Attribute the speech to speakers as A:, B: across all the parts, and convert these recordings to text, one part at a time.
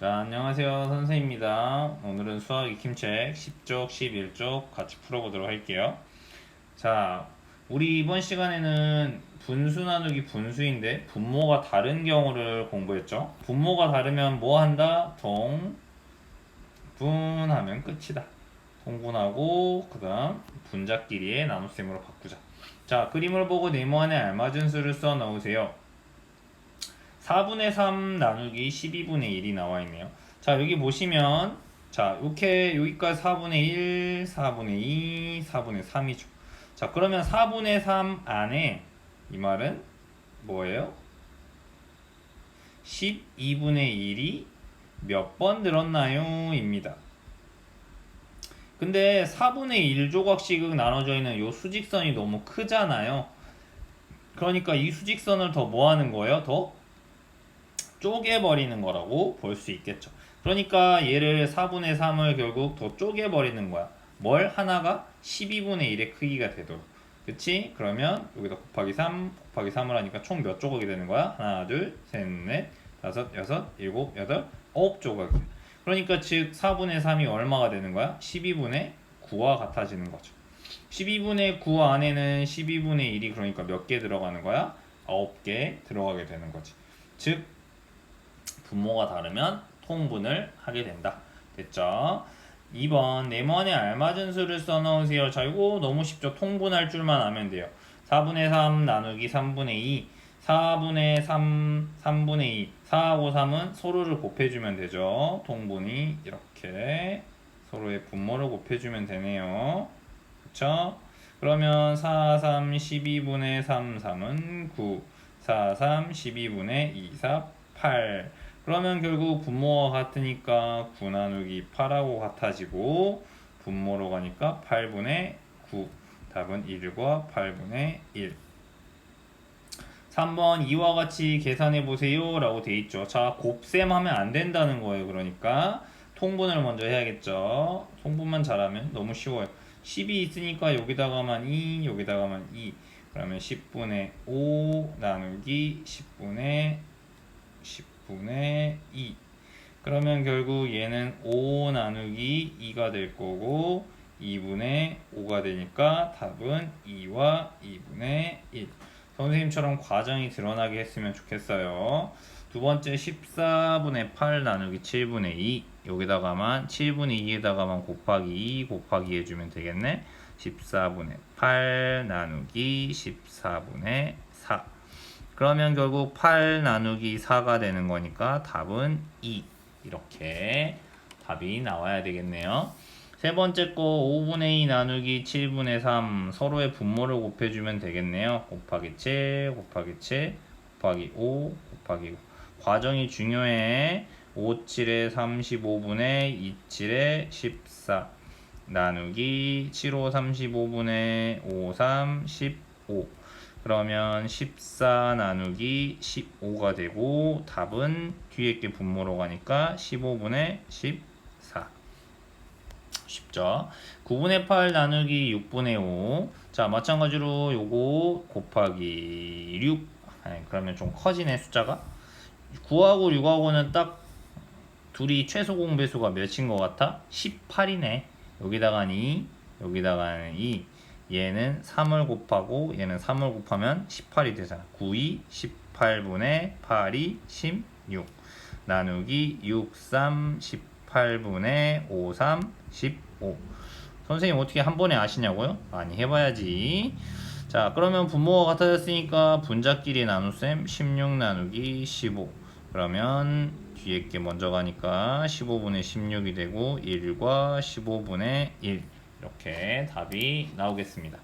A: 자, 안녕하세요. 선생입니다. 오늘은 수학 익힘책 10쪽, 11쪽 같이 풀어보도록 할게요. 자, 우리 이번 시간에는 분수 나누기 분수인데 분모가 다른 경우를 공부했죠. 분모가 다르면 뭐 한다? 동, 분하면 끝이다. 동분하고 그다음 분자끼리의 나눗셈으로 바꾸자. 자, 그림을 보고 네모 안에 알맞은 수를 써 넣으세요. 4분의 3 나누기 12분의 1이 나와 있네요. 자, 여기 보시면 자, 이렇게 여기까지 4분의 1, 4분의 2, 4분의 3이죠. 자, 그러면 4분의 3 안에 이 말은 뭐예요? 12분의 1이 몇번 들었나요? 입니다. 근데 4분의 1조각씩 나눠져 있는 이 수직선이 너무 크잖아요. 그러니까 이 수직선을 더 뭐 하는 거예요? 더 쪼개버리는 거라고 볼 수 있겠죠. 그러니까 얘를 4분의 3을 결국 더 쪼개버리는 거야. 뭘 하나가 12분의 1의 크기가 되도록. 그치? 그러면 여기다 곱하기 3, 곱하기 3을 하니까 총 몇 조각이 되는 거야? 하나, 둘, 셋, 넷, 다섯, 여섯, 일곱, 여덟, 아홉 조각이 돼. 그러니까 즉 4분의 3이 얼마가 되는 거야? 12분의 9와 같아지는 거죠. 12분의 9 안에는 12분의 1이 그러니까 몇 개 들어가는 거야? 9개 들어가게 되는 거지. 즉 분모가 다르면 통분을 하게 된다. 됐죠? 2번 네모안에 알맞은 수를 써넣으세요. 자 이거 너무 쉽죠. 통분할 줄만 아면 돼요. 4분의 3 나누기 3분의 2 4분의 3 3분의 2 4하고 3은 서로를 곱해주면 되죠. 통분이 이렇게 서로의 분모를 곱해주면 되네요. 그쵸? 그러면 4, 3, 12분의 3, 3은 9 4, 3, 12분의 2, 4, 8 그러면 결국 분모가 같으니까 9 나누기 8하고 같아지고 분모로 가니까 8분의 9 답은 1과 8분의 1 3번 이와 같이 계산해 보세요 라고 돼 있죠. 자 곱셈 하면 안 된다는 거예요. 그러니까 통분을 먼저 해야겠죠. 통분만 잘하면 너무 쉬워요. 10이 있으니까 여기다가만 2 여기다가만 2 그러면 10분의 5 나누기 10분의 10 분의 2 그러면 결국 얘는 5 나누기 2가 될 거고 2분의 5가 되니까 답은 2와 2분의 1 선생님처럼 과정이 드러나게 했으면 좋겠어요. 두 번째 14분의 8 나누기 7분의 2 여기다가만 7분의 2에다가만 곱하기 2 곱하기 해주면 되겠네. 14분의 8 나누기 14분의 4 그러면 결국 8 나누기 4가 되는 거니까 답은 2 이렇게 답이 나와야 되겠네요. 세 번째 거 5분의 2 나누기 7분의 3 서로의 분모를 곱해주면 되겠네요. 곱하기 7 곱하기 7 곱하기 5 곱하기 5 과정이 중요해. 5, 7에 35분의 2, 7에 14 나누기 7, 5, 35분의 5, 3, 15 그러면 14 나누기 15가 되고 답은 뒤에 게 분모로 가니까 15분의 14 쉽죠? 9분의 8 나누기 6분의 5. 자, 마찬가지로 요거 곱하기 6. 아니, 그러면 좀 커지네, 숫자가. 9하고 6하고는 딱 둘이 최소 공배수가 몇인 것 같아? 18이네. 여기다가는 2, 여기다가는 2. 얘는 3을 곱하고 얘는 3을 곱하면 18이 되잖아. 9, 2, 18분의 8이 16. 나누기 6, 3, 18분의 5, 3, 15. 선생님 어떻게 한 번에 아시냐고요? 많이 해봐야지. 자, 그러면 분모가 같아졌으니까 분자끼리 나눗셈 16 나누기 15. 그러면 뒤에 게 먼저 가니까 15분의 16이 되고 1과 15분의 1. 이렇게 답이 나오겠습니다.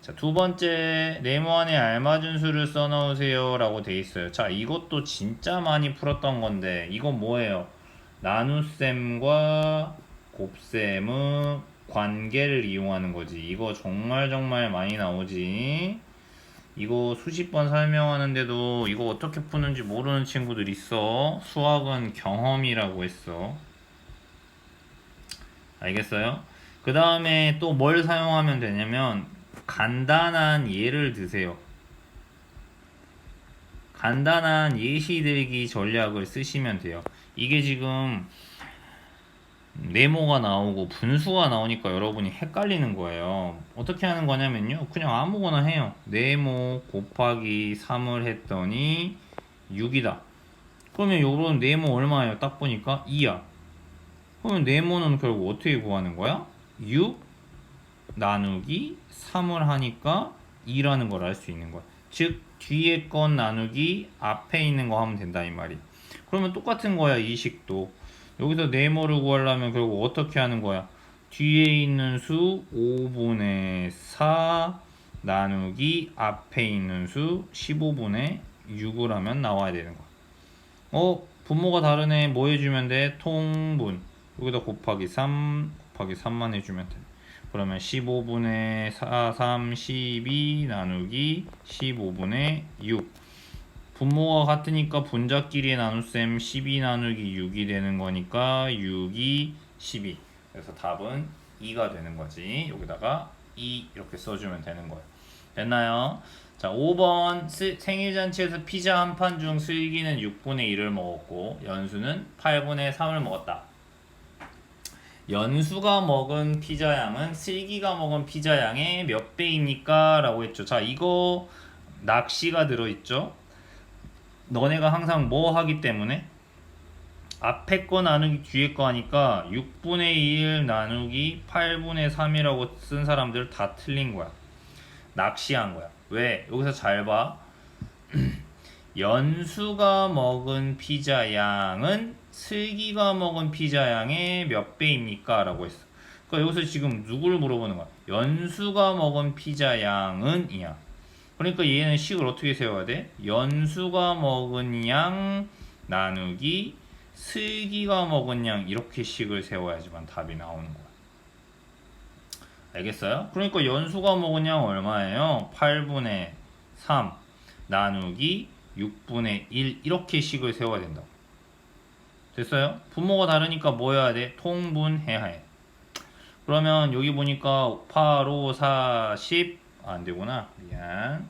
A: 자, 두 번째 네모 안에 알맞은 수를 써넣으세요 라고 돼 있어요. 자, 이것도 진짜 많이 풀었던 건데 이건 뭐예요? 나눗셈과 곱셈의 관계를 이용하는 거지. 이거 정말 정말 많이 나오지. 이거 수십 번 설명하는데도 이거 어떻게 푸는지 모르는 친구들 있어. 수학은 경험이라고 했어. 알겠어요? 그 다음에 또 뭘 사용하면 되냐면 간단한 예를 드세요. 간단한 예시 들기 전략을 쓰시면 돼요. 이게 지금 네모가 나오고 분수가 나오니까 여러분이 헷갈리는 거예요. 어떻게 하는 거냐면요. 그냥 아무거나 해요. 네모 곱하기 3을 했더니 6이다. 그러면 요런 네모 얼마예요? 딱 보니까 2야. 그러면 네모는 결국 어떻게 구하는 거야? 6 나누기 3을 하니까 2라는 걸 알 수 있는 거야. 즉 뒤에 건 나누기 앞에 있는 거 하면 된다 이 말이. 그러면 똑같은 거야 이 식도. 여기서 네모를 구하려면 결국 어떻게 하는 거야? 뒤에 있는 수 5분의 4 나누기 앞에 있는 수 15분의 6을 하면 나와야 되는 거야. 어? 분모가 다르네. 뭐 해주면 돼? 통분. 여기다 곱하기 3 곱하기 3만 해주면 돼. 그러면 15분의 4, 3, 12 나누기 15분의 6. 분모가 같으니까 분자끼리 나눗셈 12 나누기 6이 되는 거니까 6이 12. 그래서 답은 2가 되는 거지. 여기다가 2 이렇게 써주면 되는 거예요. 됐나요? 자, 5번 생일잔치에서 피자 한 판 중 슬기는 6분의 1을 먹었고 연수는 8분의 3을 먹었다. 연수가 먹은 피자 양은 슬기가 먹은 피자 양의 몇 배입니까? 라고 했죠. 자, 이거 낚시가 들어있죠. 너네가 항상 뭐 하기 때문에 앞에 거 나누기 뒤에 거 하니까 6분의 1 나누기 8분의 3이라고 쓴 사람들 다 틀린 거야. 낚시한 거야. 왜? 여기서 잘 봐. 연수가 먹은 피자 양은 슬기가 먹은 피자 양의 몇 배입니까? 라고 했어. 그러니까 여기서 지금 누구를 물어보는 거야? 연수가 먹은 피자 양은 이야. 그러니까 얘는 식을 어떻게 세워야 돼? 연수가 먹은 양 나누기 슬기가 먹은 양 이렇게 식을 세워야지만 답이 나오는 거야. 알겠어요? 그러니까 연수가 먹은 양 얼마예요? 8분의 3 나누기 6분의 1 이렇게 식을 세워야 된다고. 됐어요? 분모가 다르니까 뭐 해야 돼? 통분해야 해. 그러면 여기 보니까 8, 5, 4, 10 아, 안 되구나. 미안.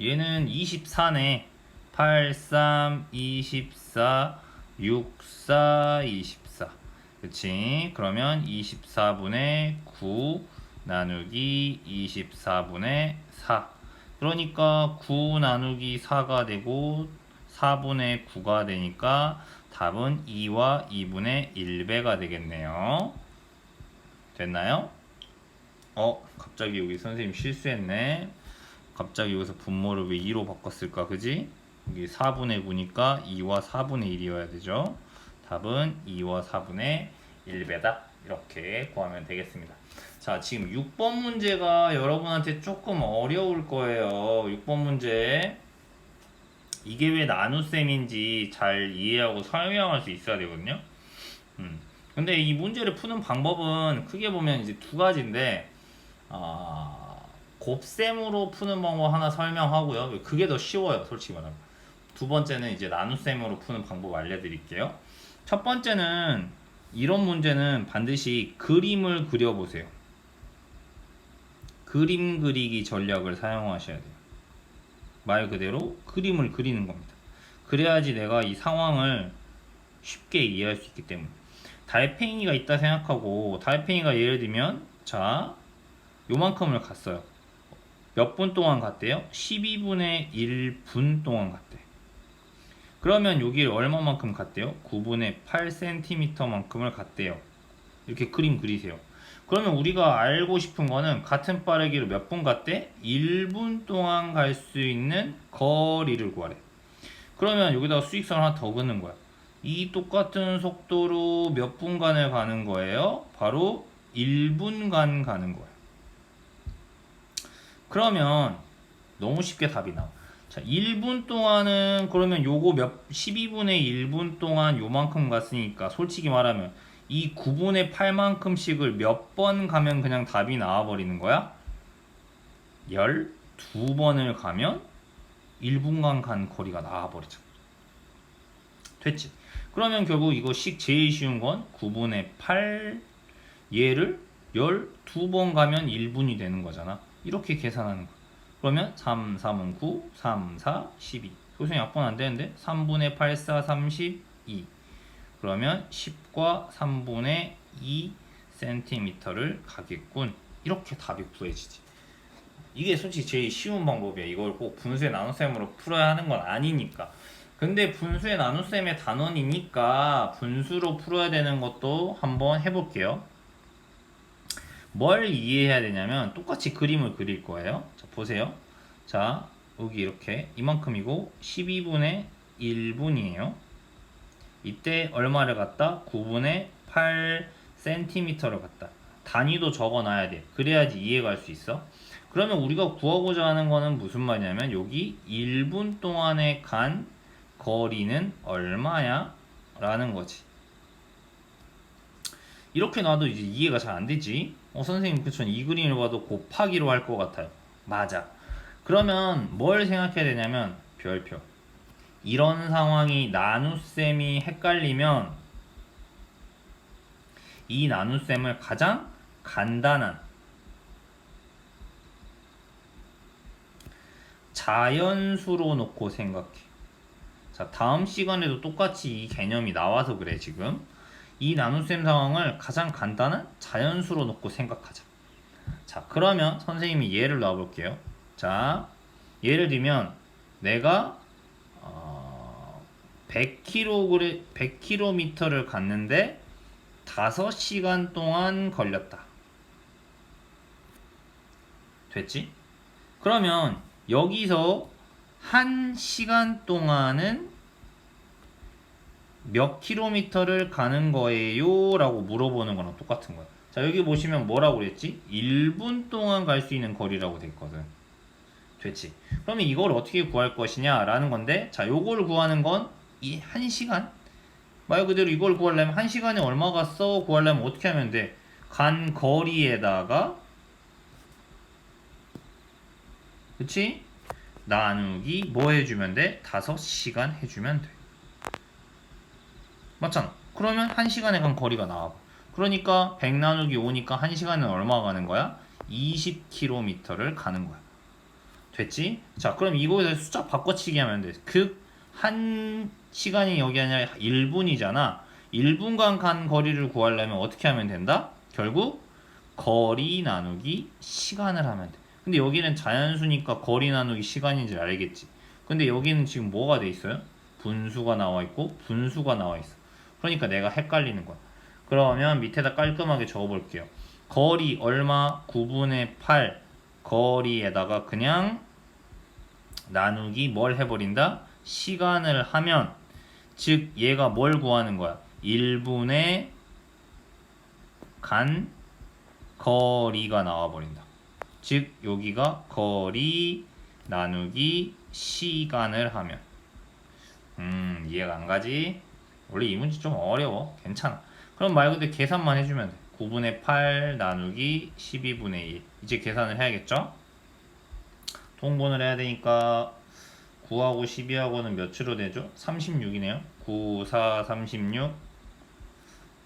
A: 얘는 24네. 8, 3, 24, 6, 4, 24. 그치? 그러면 24분의 9 나누기 24분의 4. 그러니까 9 나누기 4가 되고 4분의 9가 되니까 답은 2와 2분의 1배가 되겠네요. 됐나요? 어, 갑자기 여기 선생님 실수했네. 갑자기 여기서 분모를 왜 2로 바꿨을까, 그지? 여기 4분의 9니까 2와 4분의 1이어야 되죠. 답은 2와 4분의 1배다. 이렇게 구하면 되겠습니다. 자, 지금 6번 문제가 여러분한테 조금 어려울 거예요. 6번 문제. 이게 왜 나눗셈인지 잘 이해하고 설명할 수 있어야 되거든요. 음. 근데 이 문제를 푸는 방법은 크게 보면 이제 두 가지인데, 아, 곱셈으로 푸는 방법 하나 설명하고요. 그게 더 쉬워요, 솔직히 말하면. 두 번째는 이제 나눗셈으로 푸는 방법 알려드릴게요. 첫 번째는 이런 문제는 반드시 그림을 그려보세요. 그림 그리기 전략을 사용하셔야 돼요. 말 그대로 그림을 그리는 겁니다. 그래야지 내가 이 상황을 쉽게 이해할 수 있기 때문에. 달팽이가 있다 생각하고 달팽이가 예를 들면 자 요만큼을 갔어요. 몇 분 동안 갔대요? 12분의 1분 동안 갔대. 그러면 여기를 얼마만큼 갔대요? 9분의 8cm만큼을 갔대요. 이렇게 그림 그리세요. 그러면 우리가 알고 싶은 거는 같은 빠르기로 몇 분 갔대? 1분 동안 갈 수 있는 거리를 구하래. 그러면 여기다가 수익선을 하나 더 긋는 거야. 이 똑같은 속도로 몇 분간을 가는 거예요? 바로 1분간 가는 거예요. 그러면 너무 쉽게 답이 나와. 자, 1분 동안은 그러면 요거 몇 12분의 1분 동안 요만큼 갔으니까 솔직히 말하면 이 9분의 8만큼씩을 몇 번 가면 그냥 답이 나와 버리는 거야? 12번을 가면 1분간 간 거리가 나와 버리죠. 됐지? 그러면 결국 이거 식 제일 쉬운 건 9분의 8 얘를 12번 가면 1분이 되는 거잖아. 이렇게 계산하는 거야. 그러면 3, 3은 9, 3, 4, 12. 소수는 약분 안 되는데 3분의 8, 4, 32 그러면 10과 3분의 2 cm를 가겠군. 이렇게 답이 구해지지. 이게 솔직히 제일 쉬운 방법이야. 이걸 꼭 분수의 나눗셈으로 풀어야 하는 건 아니니까. 근데 분수의 나눗셈의 단원이니까 분수로 풀어야 되는 것도 한번 해볼게요. 뭘 이해해야 되냐면 똑같이 그림을 그릴 거예요. 자 보세요. 자 여기 이렇게 이만큼이고 12분의 1분이에요 이때 얼마를 갖다? 9분의 8cm를 갖다. 단위도 적어 놔야 돼. 그래야지 이해가 갈수 있어. 그러면 우리가 구하고자 하는 거는 무슨 말이냐면 여기 1분 동안에 간 거리는 얼마야? 라는 거지. 이렇게 놔도 이제 이해가 잘 안 되지. 어 선생님 그쵸. 이 그림을 봐도 곱하기로 할 것 같아요. 맞아. 그러면 뭘 생각해야 되냐면 별표 이런 상황이 나눗셈이 헷갈리면 이 나눗셈을 가장 간단한 자연수로 놓고 생각해. 자, 다음 시간에도 똑같이 이 개념이 나와서 그래, 지금. 이 나눗셈 상황을 가장 간단한 자연수로 놓고 생각하자. 자, 그러면 선생님이 예를 놔볼게요. 자, 예를 들면 내가 어, 100kg, 100km를 갔는데 5시간 동안 걸렸다. 됐지? 그러면 여기서 한 시간 동안은 몇 킬로미터를 가는 거예요? 라고 물어보는 거랑 똑같은 거야. 자, 여기 보시면 뭐라고 그랬지? 1분 동안 갈 수 있는 거리라고 돼 있거든. 됐지? 그러면 이걸 어떻게 구할 것이냐? 라는 건데, 자, 요걸 구하는 건 이한 시간? 말 그대로 이걸 구하려면 한 시간에 얼마 갔어? 구하려면 어떻게 하면 돼? 간 거리에다가 그치? 나누기 뭐 해주면 돼? 5시간 해주면 돼. 맞잖아. 그러면 1시간에 간 거리가 나와. 그러니까 100 나누기 5니까 1시간에 얼마 가는 거야? 20km를 가는 거야. 됐지? 자, 그럼 이거에서 숫자 바꿔치기 하면 돼. 그 한 시간이 여기 아니라 1분이잖아. 1분간 간 거리를 구하려면 어떻게 하면 된다? 결국 거리 나누기 시간을 하면 돼. 근데 여기는 자연수니까 거리 나누기 시간인지 알겠지. 근데 여기는 지금 뭐가 돼 있어요? 분수가 나와 있고 분수가 나와 있어. 그러니까 내가 헷갈리는 거야. 그러면 밑에다 깔끔하게 적어볼게요. 거리 얼마? 9분의 8 거리에다가 그냥 나누기 뭘 해버린다? 시간을 하면 즉 얘가 뭘 구하는 거야? 1분의 간 거리가 나와버린다. 즉 여기가 거리 나누기 시간을 하면 음 이해가 안 가지? 원래 이 문제 좀 어려워 괜찮아 그럼 말 그대로 계산만 해주면 돼 9분의 8 나누기 12분의 1 이제 계산을 해야겠죠? 통분을 해야 되니까 9하고 12하고는 몇으로 되죠? 36이네요. 9, 4, 36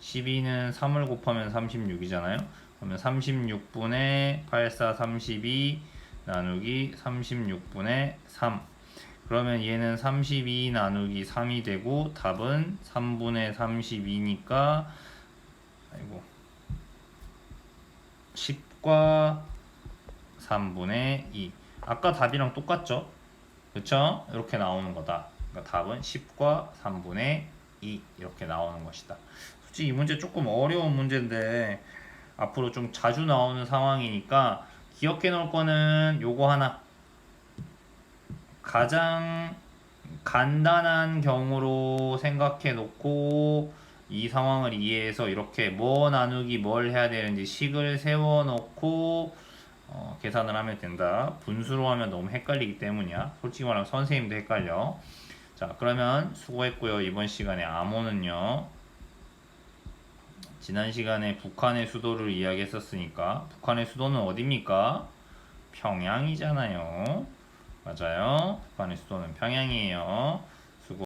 A: 12는 3을 곱하면 36이잖아요. 그러면 36분의 84, 32 나누기 36분의 3 그러면 얘는 32 나누기 3이 되고 답은 3분의 32니까 아이고. 10과 3분의 2 아까 답이랑 똑같죠? 그쵸? 이렇게 나오는 거다. 그러니까 답은 10과 3분의 2 이렇게 나오는 것이다. 솔직히 이 문제 조금 어려운 문제인데 앞으로 좀 자주 나오는 상황이니까 기억해 놓을 거는 요거 하나. 가장 간단한 경우로 생각해 놓고 이 상황을 이해해서 이렇게 뭐 나누기 뭘 해야 되는지 식을 세워 놓고 어, 계산을 하면 된다. 분수로 하면 너무 헷갈리기 때문이야. 솔직히 말하면 선생님도 헷갈려. 자, 그러면 수고했고요. 이번 시간에 암호는요. 지난 시간에 북한의 수도를 이야기했었으니까 북한의 수도는 어디입니까? 평양이잖아요. 맞아요. 북한의 수도는 평양이에요.